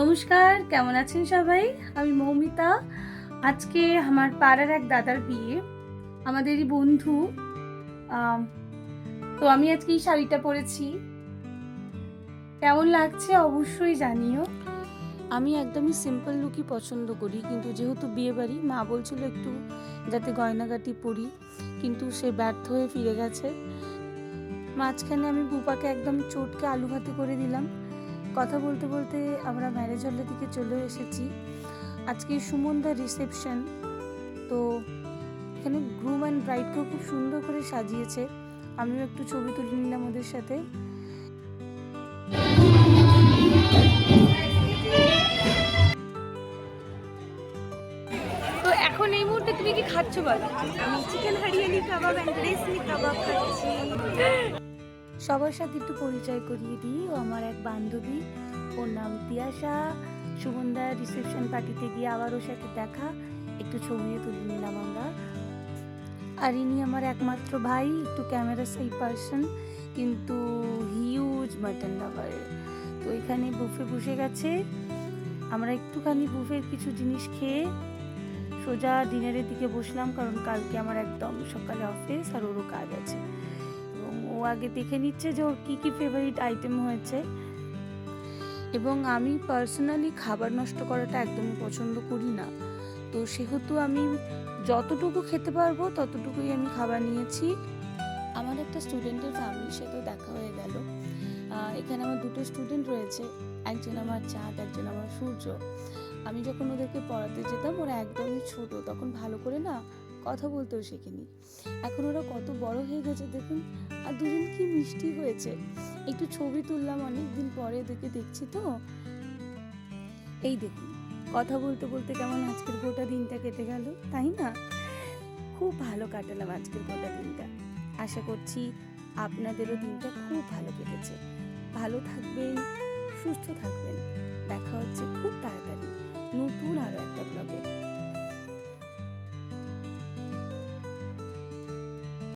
নমস্কার, কেমন আছেন সবাই? আমি মৌমিতা। আজকে আমার পাড়ার এক দাদার বিয়ে, আমাদেরই বন্ধু। তো আমি আজকে এই শাড়িটা পরেছি। কেমন লাগছে অবশ্যই জানিও। আমি একদমই সিম্পল লুকই পছন্দ করি, কিন্তু যেহেতু বিয়ে বাড়ি মা বলছিল একটু যাতে গয়নাগাটি পরি, কিন্তু সে ব্যর্থ হয়ে ফিরে গেছে। মাঝখানে আমি বুপাকে একদম চটকে আলু ভাতে করে দিলাম। কথা বলতে বলতে আমরা ম্যারেজ হলের দিকে চলে এসেছি। আজকে সুমনদার রিসেপশন তো এখানে গ্রুম অ্যান্ড ব্রাইডকেও খুব সুন্দর করে সাজিয়েছে। আমিও একটু ছবি তুলে নিলাম ওদের সাথে। তো এখন এই মুহূর্তে তুমি কি খাচ্ছ বলো? আমি chicken hariyali kebab and reshmi kebab খাচ্ছি। সবার সাথে একটু পরিচয় করিয়ে দিই। ও আমার এক বান্ধবী, ওর নাম তিয়াশা। সুগন্ধার রিসেপশন পার্টিতে গিয়ে আবার ওর সাথে দেখা। একটু ছবিও তুলে নিলাম আমরা। আর ইনি আমার একমাত্র ভাই, একটু ক্যামেরা সাই পার্সন কিন্তু হিউজ মাটন লাভার তো এখানে বুফে বসে গেছে। আমরা একটুখানি বুফের কিছু জিনিস খেয়ে সোজা ডিনারের দিকে বসলাম, কারণ কালকে আমার একদম সকালে অফিস আর ওরও কাজ আছে। ও আগে দেখে নিচ্ছে যে ওর কী কী ফেভারিট আইটেম হয়েছে। এবং আমি পার্সোনালি খাবার নষ্ট করাটা একদমই পছন্দ করি না। তো সেহেতু আমি যতটুকু খেতে পারব, ততটুকুই আমি খাবার নিয়েছি। আমার একটা স্টুডেন্টের ফ্যামিলির সাথেও দেখা হয়ে গেল। এখানে আমার দুটো স্টুডেন্ট রয়েছে। একজন আমার চাঁদ, একজন আমার সূর্য। আমি যখন ওদেরকে পড়াতে যেতাম, ওরা একদমই ছোট। তখন ভালো করে না কথা বলতেও শেখেনি। এখন ওরা কত বড় হয়ে গেছে দেখুন। আর দুজন কি মিষ্টি হয়েছে। একটু ছবি তুললাম অনেক দিন পরে ওদেরকে দেখছি তো। এই দেখুন, কথা বলতে বলতে কেমন আজকের গোটা দিনটা কেটে গেল, তাই না? খুব ভালো কাটালাম আজকের গোটা দিনটা। আশা করছি আপনাদেরও দিনটা খুব ভালো কেটেছে। ভালো থাকবেন, সুস্থ থাকবেন। দেখা হচ্ছে খুব তাড়াতাড়ি নতুন আরও একটা